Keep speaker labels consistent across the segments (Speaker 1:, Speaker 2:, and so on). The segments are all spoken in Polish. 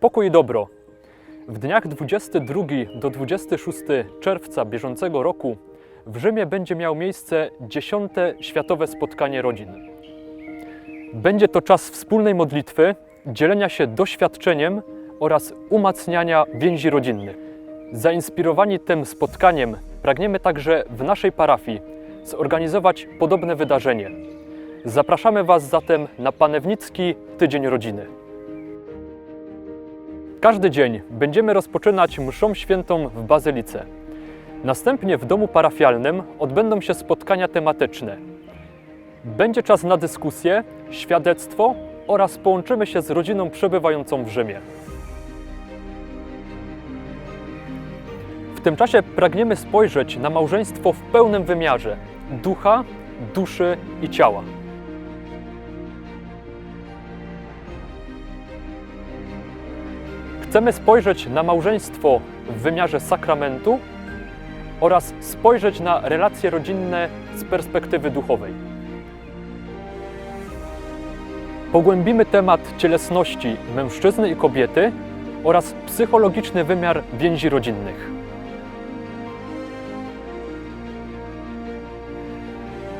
Speaker 1: Pokój i dobro. W dniach 22 do 26 czerwca bieżącego roku w Rzymie będzie miało miejsce 10. Światowe Spotkanie Rodzin. Będzie to czas wspólnej modlitwy, dzielenia się doświadczeniem oraz umacniania więzi rodzinnych. Zainspirowani tym spotkaniem pragniemy także w naszej parafii zorganizować podobne wydarzenie. Zapraszamy Was zatem na Panewnicki Tydzień Rodziny. Każdy dzień będziemy rozpoczynać mszą świętą w Bazylice. Następnie w domu parafialnym odbędą się spotkania tematyczne. Będzie czas na dyskusję, świadectwo oraz połączymy się z rodziną przebywającą w Rzymie. W tym czasie pragniemy spojrzeć na małżeństwo w pełnym wymiarze ducha, duszy i ciała. Chcemy spojrzeć na małżeństwo w wymiarze sakramentu oraz spojrzeć na relacje rodzinne z perspektywy duchowej. Pogłębimy temat cielesności mężczyzny i kobiety oraz psychologiczny wymiar więzi rodzinnych.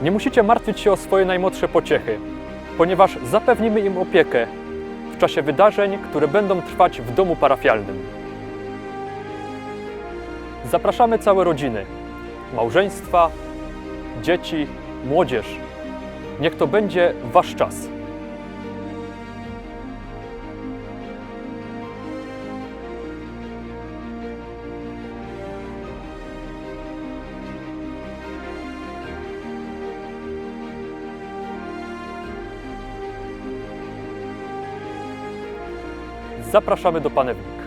Speaker 1: Nie musicie martwić się o swoje najmłodsze pociechy, ponieważ zapewnimy im opiekę w czasie wydarzeń, które będą trwać w domu parafialnym. Zapraszamy całe rodziny, małżeństwa, dzieci, młodzież. Niech to będzie Wasz czas. Zapraszamy do Panewnik.